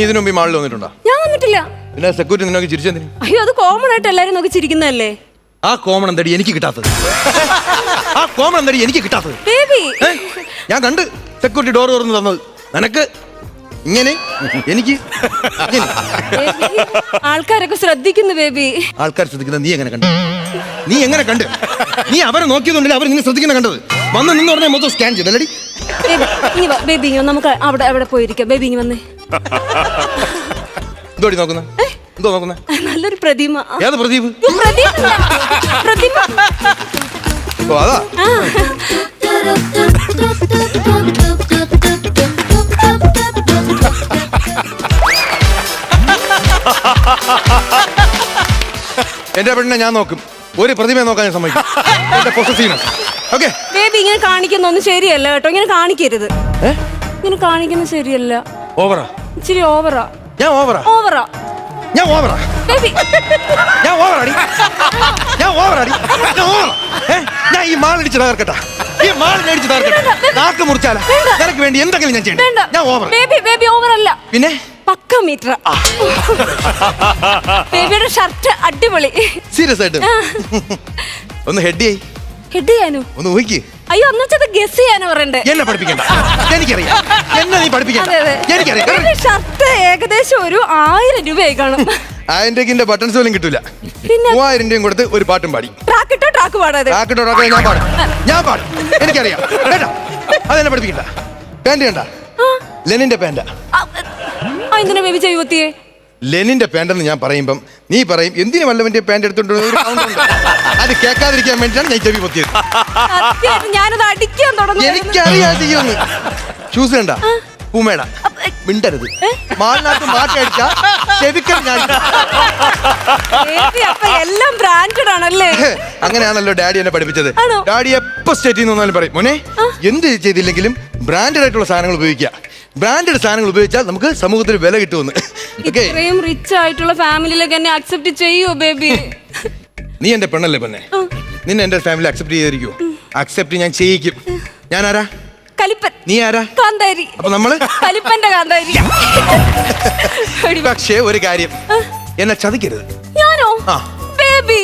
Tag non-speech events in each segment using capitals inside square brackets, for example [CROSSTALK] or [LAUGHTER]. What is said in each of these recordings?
നീ ഇതിനു മുമ്പ് മാളിൽ വന്നിട്ടുണ്ടോ? ഞാൻ വന്നിട്ടില്ല. പിന്നെ സെക്യൂരിറ്റി നിന്നൊക്കെ ചിരിച്ചെന്തിന്? അയ്യോ അത് കോമൺ ആയിട്ട് എല്ലാരും നോക്കി ചിരിക്കുന്നതല്ലേ? ആ കോമൺ എന്തടി എനിക്ക് കിട്ടാത്തത്? ആ കോമൺ എന്തടി എനിക്ക് കിട്ടാത്തത്? ബേബി ഏ? ഞാൻ കണ്ട് സെക്യൂരിറ്റി ഡോർ തുറന്നു തന്നത്. നിനക്ക്? ഇങ്ങനെ? എനിക്ക്? ഇങ്ങനെ. ബേബി, ആൾക്കാരൊക്കെ ശ്രദ്ധിക്കുന്നു ബേബി ആൾക്കാർ ശ്രദ്ധിക്കുന്നത് നീ എങ്ങനെ കണ്ടു? നീ എങ്ങനെ കണ്ടു? നീ അവരെ നോക്കിയതുകൊണ്ടല്ലേ അവർ നിന്നെ ശ്രദ്ധിക്കുന്ന കണ്ടത്? വന്ന് നിന്ന് പറഞ്ഞാൽ മൊത്തം സ്കാൻ ചെയ്തല്ലടി ഇനി വാ ബേബി ഇങ്ങ് വാ, നമുക്ക് അവിടെ അവിടെ പോയിരിക്കാം. ബേബി ഇങ്ങ് വന്നേ. എന്തോടി നോക്കുന്ന? എന്തോ നോക്കുന്ന? നല്ലൊരു പ്രതിമ. ഏത് പ്രദീപ്? പ്രതിമ പ്രതിമ. ഓ അതാ. ആ. എന്റെ പെണ്ണിനെ ഞാൻ നോക്കും. ഒരു പ്രതിമയെ നോക്കാൻ ഞാൻ സമ്മതിക്കും. എന്റെ പൊസസീവ്നെസ് ഓക്കെ ബേബി ഇങ്ങനെ കാണിക്കുന്നൊന്നും ശരിയല്ല കേട്ടോ. ഇങ്ങനെ കാണിക്കരുത്. ഇങ്ങനെ കാണിക്കുന്നത് ശരിയല്ല. ഓവറാ ഇച്ചിരി ഓവറാ ഞാൻ ഓവറാ ഓവറാ ഞാൻ ഓവറാ ബേബി. ഞാൻ ഓവറാടി ഞാൻ ഓവറാടി ഞാൻ ഓവറാ? ഞാൻ ഈ മാളിടിച്ച് തകർക്കട്ടാ. ഈ മാളിനടിച്ച് തകർക്കട്ടെ. നാക്ക് മുറിച്ചാല. നിനക്ക് വേണ്ടി എന്തെങ്കിലും ഞാൻ ചെയ്യണ്ട? ഞാൻ ഓവർ ബേബി ബേബി ഓവറല്ല പിന്നെ? പക്ക മീറ്റർ ബേബിയുടെ ഷർട്ട് അടിപൊളി. സീരിയസ് ആയിട്ട്? ഒന്ന് ഹെഡ് ചെയ് ഹെഡ് ചെയ്യാനോ? ഒന്ന് ഊഹിക്ക്. അയ്യോ അന്ന് വെച്ചത് ഗസ് ചെയ്യാനോ പറയണ്ടേ? എന്നെ പഠിപ്പിക്കണ്ട. എനിക്കറിയാം. എന്നെ നീ പഠിപ്പിക്കണ്ട. എനിക്കറിയാം. ഷർട്ട് ഏകദേശം ഒരു ആയിരം രൂപയായി കാണും. ആയിരം ബട്ടൺസ് പോലും കിട്ടൂല. പിന്നെ? മൂവായിരം രൂപയും കൊടുത്ത് ഒരു പാട്ടും പാടി. ട്രാക്ക് ഇട്ടോ? ട്രാക്ക് പാടാതെ? ട്രാക്ക് ഇട്ടോ? ട്രാക്ക് ഞാൻ പാടും. ഞാൻ പാടും. എനിക്കറിയാം. കേട്ടോ? അതെന്നെ പഠിപ്പിക്കണ്ട. പാന്റ് കണ്ട ലെനിന്റെ പാന്റാ ആ എന്തിനാ ബേബി യുവതിയെ ലെനിന്റെ പാന്റ് ഞാൻ പറയുമ്പം നീ പറയും എന്തിനു വല്ലവന്റെ പാന്റ് എടുത്തോണ്ട് ഒരു ഉണ്ട്. അത് കേൾക്കാതിരിക്കാൻ വേണ്ടിയിട്ടാണ് ഞാൻ ചെവി പൊത്തിയത് സത്യമായിട്ടും ഞാനത് അടിക്കാൻ തുടങ്ങി. ഷൂസ് കണ്ട പൂമേട മിണ്ടരുത്. മാളിനകത്ത് മാറ്റടിച്ച ചെവിക്കൽ ഞാൻ അപ്പൊ എല്ലാം ബ്രാൻഡഡ് ആണല്ലേ? അങ്ങനെയാണല്ലോ ഡാഡി എന്നെ പഠിപ്പിച്ചത്. ആണോ? ഡാഡി എപ്പോ സ്റ്റേറ്റിൽ നിന്ന് വന്നാലും പറയും മോനെ എന്ത് ചെയ്തില്ലെങ്കിലും ബ്രാൻഡഡ് ആയിട്ടുള്ള സാധനങ്ങൾ ഉപയോഗിക്കുക. ബ്രാൻഡഡ് സാധനങ്ങൾ ഉപയോഗിച്ചാൽ നമുക്ക് സമൂഹത്തിൽ വില കിട്ടുമെന്ന്. [LAUGHS] ഓക്കെ ഇത്രയും റിച്ച് ആയിട്ടുള്ള ഫാമിലിയിലൊക്കെ എന്നെ അക്സെപ്റ്റ് ചെയ്യോ ബേബി നീ എന്റെ പെണ്ണല്ലേ പെണ്ണെ? നിന്നെ എന്റെ ഫാമിലി അക്സെപ്റ്റ് ചെയ്തിരിക്കുമോ അക്സെപ്റ്റ് ഞാൻ ചെയ്യിക്കും. ഞാൻ ആരാ കലിപ്പൻ. നീ ആരാ? കാന്താരി. അപ്പൊ നമ്മൾ? കലിപ്പന്റെ കാന്താരി. [LAUGHS] പക്ഷേ ഒരു കാര്യം. എന്നെ ചതിക്കരുത്. ഞാനോ? ആ. ബേബി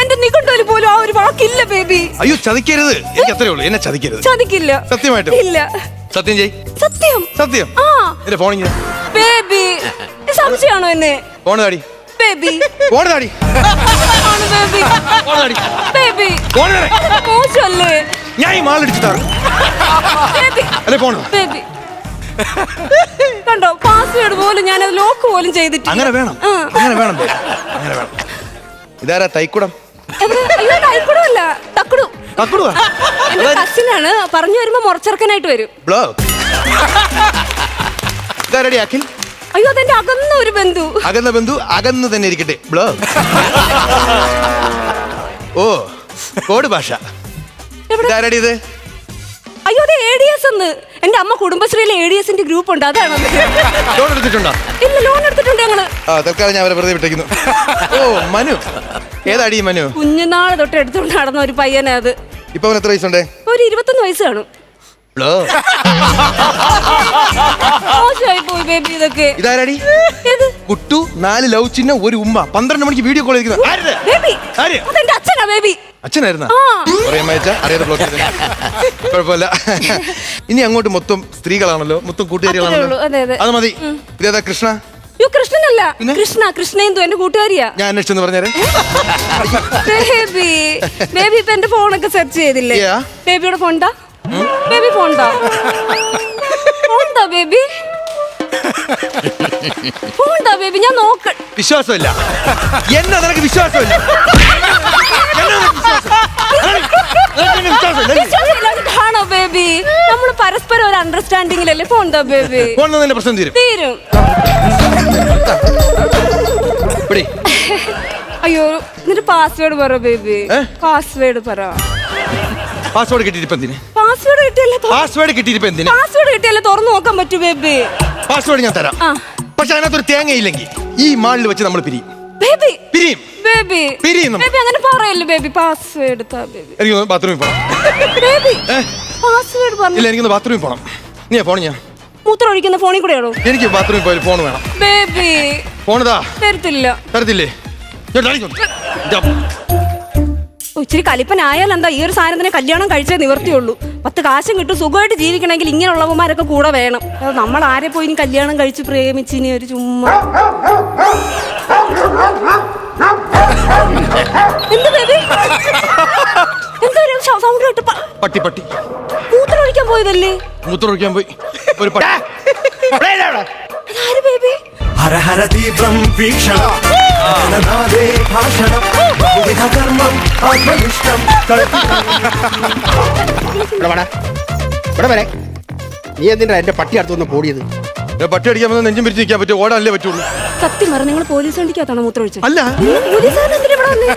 എന്റെ നിഘണ്ടുവിൽ പോലും ആ ഒരു വാക്കില്ല ബേബി അയ്യോ ചതിക്കരുത്. എനിക്ക് അത്രേ ഉള്ളൂ. എന്നെ ചതിക്കരുത്. ചതിക്കില്ല. സത്യമായിട്ടും? ഇല്ല. സത്യം ചെയ് സത്യം? സത്യം. ആ. എന്റെ ഫോൺ ഇങ്ങനെ. ബേബി സംശയമാണോ എന്നെ? ഫോൺ താടി. ബേബി. ഫോൺ താടി. Phone baby? ഫോൺ താടി. ബേബി ഫോൺ താടി. മോശമല്ലേ? ഞാൻ ഈ മാളിടിച്ച് താറും ബേബി അല്ലെ ഫോൺ ബേബി. കണ്ടോ? പാസ്വേഡ് പോലും ഞാൻ അത് ലോക്ക് പോലും ചെയ്തിട്ടില്ല. അങ്ങനെ വേണം. അങ്ങനെ വേണം. അങ്ങനെ വേണം. ഇതാരാ തൈക്കുടം? അയ്യോ തൈക്കുടമല്ല. തക്കുടു തക്കുടുവാ എന്റെ കസിനാണ്. പറഞ്ഞു വരുമ്പോ മുറച്ചെറുക്കനായിട്ട് വരും. ഇതാരടി അഖിൽ? അയ്യോ അതെന്റെ അകന്ന ഒരു ബന്ധു. അകന്ന ബന്ധു അകന്ന് തന്നെ ഇരിക്കട്ടെ. ബ്ലോ. ഓ കോഡ് ഭാഷ? ഇതാരടി ഇത്? അയ്യോ അത് എ ഡി എസ് എന്ന്. എന്റെ അമ്മ കുടുംബശ്രീയിലെ എ ഡി എസിന്റെ ഗ്രൂപ്പ് ഉണ്ട്. അതാണ് അത്. ലോൺ എടുത്തിട്ടുണ്ടോ? ഇല്ല ലോൺ എടുത്തിട്ടുണ്ട് ഞങ്ങൾ. ആ തൽക്കാലം ഞാൻ അവരെ വെറുതെ വിട്ടേക്കുന്നു. ഓ മനു. ഏതാടി മനു? കുഞ്ഞുനാൾ തൊട്ട് എടുത്തുകൊണ്ട് നടന്ന ഒരു പയ്യനാ അത്. ഇപ്പൊ അവൻ എത്ര വയസ്സുണ്ട്? ഒരു ഇരുപത്തൊന്ന് വയസ്സ് കാണും. ബ്ലോ മോശമായി പോയി ബേബി ഇതൊക്കെ. ഇതാരടി? ഏത്? കുട്ടു നാല് ലവ് ചിഹ്നം ഒരു ഉമ്മ. പന്ത്രണ്ട് മണിക്ക് വീഡിയോ കോൾ ചെയ്തിരിക്കുന്നത് ബേബി ആര്? അതെന്റെ അച്ഛനാ ബേബി അച്ഛനായിരുന്ന? ആ. പറയാൻ അയച്ച അറിയാതെ ബ്ലോക്ക് ചെയ്തേ. കുഴപ്പമില്ല. ഇനി അങ്ങോട്ട് മൊത്തം സ്ത്രീകളാണല്ലോ. മൊത്തം അത്രേ ഉള്ളൂ, അതെ, കൂട്ടുകാരികളാണല്ലോ അതെ. അത് മതി. ഇതേതാ കൃഷ്ണ? യോ കൃഷ്ണനല്ല. കൃഷ്ണ കൃഷ്ണ എന്തോ എന്റെ കൂട്ടുകാരിയാ. ഞാൻ അന്വേഷിച്ചെന്ന് പറഞ്ഞേ ബേബി ബേബി ഇപ്പൊ എന്റെ ഫോണൊക്കെ സെർച്ച് ചെയ്തില്ലേ. ബേബിയുടെ ബേബി ഫോണ്ടാ ഫോണ്ടാ [LAUGHS] ബേബി? ഫോണ്ടാ ബേബി ഞാൻ നോക്ക. വിശ്വാസമില്ല. എന്നാ നിനക്ക് വിശ്വാസമില്ല? എന്നാ നിനക്ക് വിശ്വാസം? നിനക്ക് വിശ്വാസമില്ല അല്ലേ? വിശ്വാസമില്ലാഞ്ഞിട്ടാണോ ബേബി നമ്മൾ പരസ്പരം ഒരു അണ്ടർസ്റ്റാൻഡിങ്ങിലല്ലേ ബേബി നിന്റെ പ്രശ്നം തീരും. തീരും. അയ്യോ എന്നിട്ട് പാസ്വേഡ് പറ ബേബി ഏ? പാസ്വേഡ് പറ. പാസ്വേഡ് കിട്ടിയിട്ട് എന്തിന്? പാസ്വേഡ് കിട്ടിയല്ലേ പാസ്വേഡ് കിട്ടിയിട്ട് എന്തിന്? പാസ്വേഡ് കിട്ടിയല്ലേ തുറന്നു നോക്കാൻ പറ്റൂ ബേബി. പാസ്വേഡ് ഞാൻ തരാം. പക്ഷെ അതിനകത്തൊരു തേങ്ങയില്ലെങ്കിൽ ഈ മാളിൽ വെച്ച് നമ്മൾ പിരിയും. ബേബി. പിരിയും. ബേബി. പിരിയും ബേബി അങ്ങനെ പറയല്ലേ ബേബി. പാസ്വേഡ് താ ബേബി. എനിക്ക് ബാത്റൂമിൽ പോകണം ബേബി? പാസ്വേഡ് പറഞ്ഞു ഇല്ല എനിക്കൊന്ന് ബാത്റൂമിൽ പോകണം നീ ഫോൺ ഞാൻ മൂത്രം ഒഴിക്കുന്ന ഫോണിൽ കൂടെയാണോ എനിക്ക് ബാത്റൂമിൽ പോയി ഫോൺ വേണം. ബേബി. ഫോണിതാ തരത്തില്ല. തരത്തില്ലേ? ഞാൻ. ഇതാ. ഇച്ചിരി കലിപ്പനായാൽ എന്താ ഈ ഒരു സാധനത്തിന് കല്യാണം കഴിച്ചേ നിവർത്തിയുള്ളൂ. പത്ത് കാശും കിട്ടും സുഖമായിട്ട് ജീവിക്കണമെങ്കിൽ ഇങ്ങനെയുള്ളവന്മാരൊക്കെ കൂടെ വേണം. നമ്മൾ ആരെ പോയി ഇനി കല്യാണം കഴിച്ച് പ്രേമിച്ച് ഇനി ഒരു ചുമ്മാ? എന്ത് ബേബി എന്താ ഒരു സൗണ്ട് കേട്ട് പട്ടി പട്ടി. മൂത്രം ഒഴിക്കാൻ പോയതല്ലേ? മൂത്രം ഒഴിക്കാൻ പോയി. ഒരു പട്ടി. അതാര് ബേബി? ഹര ഹര തീവ്രം വീക്ഷണം ജനനാദേ ഭാഷണം. വിവിധ കർമ്മം ആത്മനിഷ്ഠം. ഇവിടെ വാടാ. ഇവിടെ വരെ. നീ എന്തിനാ എന്റെ പട്ടി അടുത്തൊന്ന് പോടിയത്? ഏ, പട്ടി അടിക്കാൻ വന്ന നെഞ്ചും പിരിച്ച് നിൽക്കാൻ പറ്റും ഓടാനല്ലേ പറ്റുള്ളൂ. സത്യം പറ നിങ്ങൾ പോലീസ് വണ്ടിക്കകത്താണോ മൂത്രം ഒഴിച്ചത്? അല്ല. പോലീസുകാരൻ എന്തിനാ ഇവിടെ വന്നേ?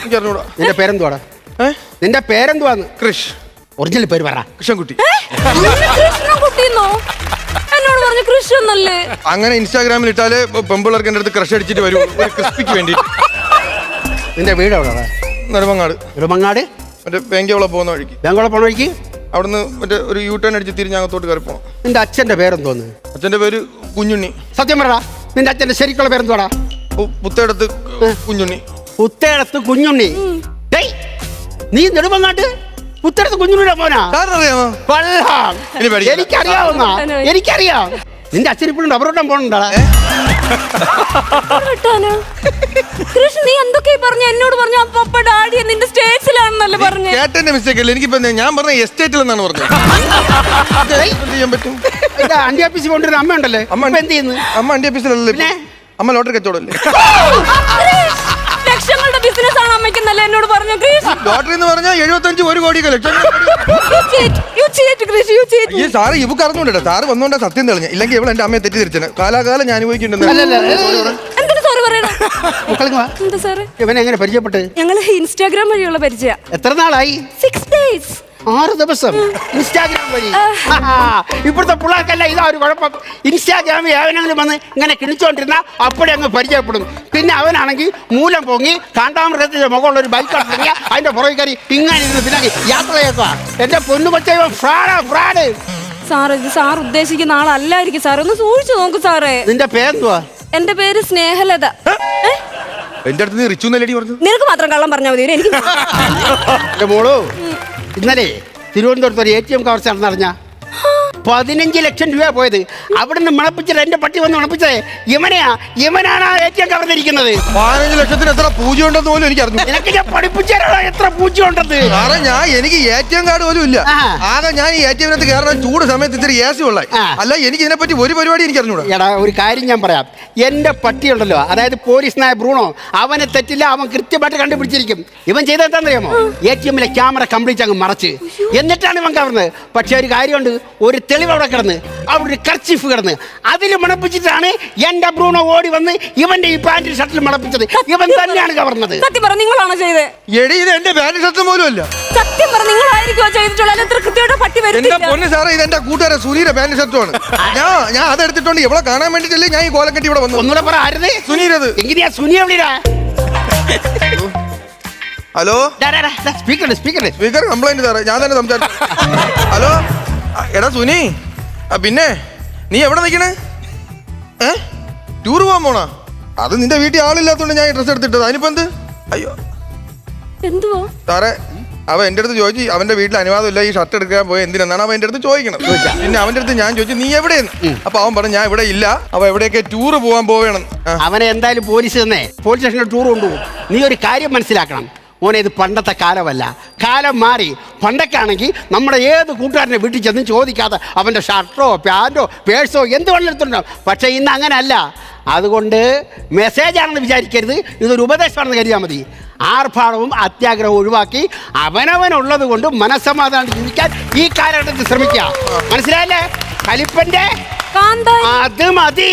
എനിക്ക് അറിഞ്ഞൂടാ. നിന്റെ പേരെന്തുവാടാ? ഏ? നിന്റെ പേരെന്തുവാന്ന്? കൃഷ്. ഒറിജിനൽ പേര് പറ. കൃഷ്ണൻകുട്ടി. നിന്നെ കൃഷ്ണൻകുട്ടിന്നോ എന്നോട് പറഞ്ഞു ഒന്നല്ലേ അങ്ങനെ ഇൻസ്റ്റാഗ്രാമിൽ ഇട്ടാൽ പെമ്പിള്ളേർക്ക് എന്റെ അടുത്ത് ക്രഷ് അടിച്ചിട്ട് വരും. ഒരു ക്രിസ്പിക്ക് വേണ്ടി നിന്റെ വീട് എവിടെ നെടുമങ്ങാട്. നെടുമങ്ങാട്? മറ്റേ ബാങ്കിയോളം പോകുന്ന വഴിക്ക്. ബാങ്കോളം പോണ വഴിക്ക്? അവിടുന്ന് മറ്റേ ഒരു യൂ ടേൺ അടിച്ച് തിരിഞ്ഞ് അകത്തോട്ട് കയറി പോകണം നിന്റെ അച്ഛന്റെ പേരെന്തോന്ന്? അച്ഛന്റെ പേര് കുഞ്ഞുണ്ണി. സത്യം പറടാ. നിന്റെ അച്ഛന്റെ ശരിക്കുള്ള പേരെന്തോടാ പുത്തേടത്ത് കുഞ്ഞുണ്ണി. പുത്തേടത്ത് കുഞ്ഞുണ്ണി. ഡേയ്, നീ നെടുമങ്ങാട്ട്? പുത്തേടത്ത് കുഞ്ഞുണ്ണിയുടെ മോനാ. സാറിനറിയാമോ കൊള്ളാം. ഇനി പേടിക്കണ്ട. എനിക്കറിയാവുന്ന എനിക്കറിയാം. നിന്റെ അച്ഛൻ ഇപ്പോഴും റബ്ബറോട്ടം പോണുണ്ടാ കേട്ടാനോ കൃഷ്ണ നീ എന്തൊക്കെ പറഞ്ഞു? എന്നോട് പറഞ്ഞു അപ്പ അപ്പ ഡാഡി നിന്റെ സ്റ്റേറ്റ്സിലാണെന്നല്ലേ പറഞ്ഞു? കേട്ടന്റെ മിസ്റ്റേക്ക് അല്ല? എനിക്കിപ്പോ എന്താ, ഞാൻ പറഞ്ഞ എസ്റ്റേറ്റിൽ എന്നാണ് പറഞ്ഞത്. [LAUGHS] എന്ത് ചെയ്യാൻ പറ്റും? അണ്ടി ഓഫീസിൽ കൊണ്ടുവരുന്ന അമ്മ ഉണ്ടല്ലേ അമ്മ അമ്മ എന്ത് ചെയ്യുന്നു? അമ്മ അണ്ടി ഓഫീസിലല്ലേ? പിന്നെ? അമ്മ ലോട്ടറി കച്ചവടമല്ലേ? ലക്ഷങ്ങളുടെ അമ്മയ്ക്കെന്നല്ലേ എന്നോട് പറഞ്ഞു കൃഷ് ലോട്ടറി എന്ന് പറഞ്ഞാൽ എഴുപത്തഞ്ച് ഒരു കോടി. ലക്ഷം കൃഷ്. ഈ സാറ് ഇവക്ക് കറന്നുണ്ടോ സാറ് വന്നോണ്ട സത്യം തെളിഞ്ഞ ഇല്ലെങ്കിൽ ഇവിടെ എന്റെ അമ്മയെ തെറ്റി തെറ്റിദ്ധരിച്ചത് കാലാകാലം ഞാൻ അനുഭവിക്കുന്നുണ്ട്. എന്തിനു സോറി പറയണം? മക്കളെ എന്താ സാറ്? ഇവനെ എങ്ങനെ പരിചയപ്പെട്ട്? ഞങ്ങൾ ഇൻസ്റ്റാഗ്രാം വഴിയുള്ള പരിചയ. എത്ര നാളായി? സിക്സ് ഡേയ്സ് ആറ് ദിവസം ഇൻസ്റ്റാഗ്രാം വഴി. ഇപ്പോഴത്തെ പിള്ളേർക്കല്ല ഇതാ ഒരു കുഴപ്പം. ഇൻസ്റ്റാഗ്രാമിൽ ഏവനെങ്കിലും വന്ന് ഇങ്ങനെ കിണിച്ചോണ്ടിരുന്ന അപ്പോഴേ അങ്ങ് പരിചയപ്പെടും. പിന്നെ അവനാണെങ്കിൽ മൂലം പൊങ്ങി കാണ്ടാമൃഗത്തിന്റെ മുഖമുള്ള ഒരു ബൈക്ക് ഇറങ്ങിയ അതിന്റെ പുറകെ കയറി ഇങ്ങനെ ഇരുന്ന് പിന്നെ യാത്രയൊക്കെ. എന്റെ പൊന്നു കൊച്ചേ ഫ്രാഡാ ഫ്രാഡ്. സാർ ഇത് സാർ ഉദ്ദേശിക്കുന്ന ആളല്ലായിരിക്കും സാർ ഒന്ന് സൂക്ഷിച്ചു നോക്ക് സാറേ. നിന്റെ പേരെന്തുവാ? എന്റെ പേര് സ്നേഹലത. എന്റെ അടുത്ത് റിച്ചു പറഞ്ഞു നിനക്ക് മാത്രം കള്ളം പറഞ്ഞാൽ മതി. എനിക്ക് എന്റെ മോളു? ഇന്നലെ തിരുവനന്തപുരത്ത് ഒരു എ ടി എം കവർച്ച നടന്നറിഞ്ഞ പതിനഞ്ച് ലക്ഷം രൂപ പോയത്. അവിടുന്ന് മണപ്പിച്ചിട്ട് എന്റെ പട്ടി വന്ന് മണപ്പിച്ചത് ഇവനെയാ ഇവനാണ് ആ എ ടി എം കവർന്നിരിക്കുന്നത് പതിനഞ്ച് ലക്ഷത്തിന് എത്ര പൂജ ഉണ്ടെന്ന് പോലും എനിക്ക് അറിഞ്ഞു നിനക്ക് ഞാൻ പഠിപ്പിച്ചാലോ എത്ര പൂജ ഉണ്ടത് ഞാൻ എനിക്ക് എ ടി എം കാർഡ് പോലും ഇല്ല. ആകെ ഞാൻ ഈ എ ടി എമ്മിനകത്ത് കയറണം ചൂട് സമയത്ത് ഇത്തിരി എ സി ഉള്ള അല്ല എനിക്ക് ഇതിനെ പറ്റി ഒരു പരിപാടി എനിക്ക് അറിഞ്ഞൂടാ എടാ ഒരു കാര്യം ഞാൻ പറയാം. എന്റെ പട്ടിയുണ്ടല്ലോ അതായത് പോലീസ് നായ ബ്രൂണോ അവനെ തെറ്റില്ല അവൻ കൃത്യമായിട്ട് കണ്ടുപിടിച്ചിരിക്കും. ഇവൻ ചെയ്തെന്താണെന്നറിയാമോ എ ടി എമ്മിലെ ക്യാമറ കംപ്ലീറ്റ് അങ്ങ് മറച്ച്. എന്നിട്ടാണ് ഇവൻ കവർന്നത്. പക്ഷെ ഒരു കാര്യമുണ്ട് ഒരു തെളിവ് അവിടെ കിടന്ന് അവിടെ ഒരു കർച്ചിഫ് കിടന്ന്. അതിൽ മണപ്പിച്ചിട്ടാണ് എന്റെ ബ്രൂണോ ഓടി വന്ന് ഇവന്റെ ഈ പാന്റിൽ ഷർട്ടിൽ മണപ്പിച്ചത്. ഇവൻ തന്നെയാണ് കവർന്നത് സത്യം പറ നിങ്ങളാണ് ചെയ്തത് എടി ഇത് എന്റെ പാന്റ് ഷർട്ട് പോലും അല്ല സത്യം പറ നിങ്ങളായിരിക്കുമോ ചെയ്തിട്ടുള്ളത്? എത്ര കൃത്യമായിട്ട് പട്ടി എന്റെ പൊന്ന് സാറേ ഇത് എന്റെ കൂട്ടുകാരൻ സുനീര പാന്റ് ഷർട്ടുമാണ് ഞാൻ ഞാൻ അത് എടുത്തിട്ടുണ്ട്. ഇവിടെ കാണാൻ വേണ്ടിയിട്ടല്ലേ ഞാൻ ഈ കോലം കെട്ടി ഇവിടെ വന്നു ഒന്നുകൂടെ പറ ആരുത്? സുനീരത് എങ്ങനെയാ സുനി എവിടെയാ? Hello? Speaker speaker speaker complaint സാറേ ഞാൻ തന്നെ സംസാരിച്ചു. ഹലോ? എടാ സുനി. ആ പിന്നെ? നീ എവിടെ നിൽക്കണേ ഏ? ടൂർ പോകാൻ പോണാ? അത് നിന്റെ വീട്ടിൽ ആളില്ലാത്തോണ്ട് ഞാൻ ഡ്രസ് എടുത്തിട്ടത്. അതിനിപ്പോ എന്ത്? അയ്യോ. എന്തുവാ? സാറേ അവൻ എന്റെ അടുത്ത് ചോദിച്ചു അവന്റെ വീട്ടിൽ അനുവാദമില്ല ഈ ഷർട്ട് എടുക്കാൻ പോയി എന്തിനാണ് അവൻ എന്റെ അടുത്ത് ചോദിക്കണം പിന്നെ അവന്റെ അടുത്ത് ഞാൻ ചോദിച്ചു നീ എവിടെയെന്ന്? അപ്പൊ അവൻ പറഞ്ഞു ഞാൻ ഇവിടെ ഇല്ല. അവ എവിടെയൊക്കെ ടൂർ പോകാൻ പോവേണം അവനെ എന്തായാലും പോലീസ് തന്നെ. പോലീസ് സ്റ്റേഷനിൽ ടൂർ കൊണ്ടുപോകും. നീ ഒരു കാര്യം മനസ്സിലാക്കണം. മോനെ ഇത് പണ്ടത്തെ കാലമല്ല. കാലം മാറി. പണ്ടൊക്കെ ആണെങ്കിൽ നമ്മുടെ ഏത് കൂട്ടുകാരനെ വീട്ടിൽ ചെന്ന് ചോദിക്കാതെ അവന്റെ ഷർട്ടോ പാന്റോ പേഴ്സോ എന്ത് വേണമെങ്കിലും എടുത്തിട്ടുണ്ടാവും. പക്ഷേ ഇന്ന് അങ്ങനല്ല. അതുകൊണ്ട് മെസ്സേജ് ആണെന്ന് വിചാരിക്കരുത്. ഇതൊരു ഉപദേശമാണെന്ന് കരുതിയാൽ മതി. ആർഭാടവും അത്യാഗ്രഹവും ഒഴിവാക്കി അവനവനുള്ളത് കൊണ്ട് മനസ്സമാധാനം ചിന്തിക്കാൻ ഈ കാലഘട്ടത്തിൽ ശ്രമിക്കുക. മനസ്സിലായല്ലേ? കലിപ്പന്റെ? കാന്താരി അത് മതി.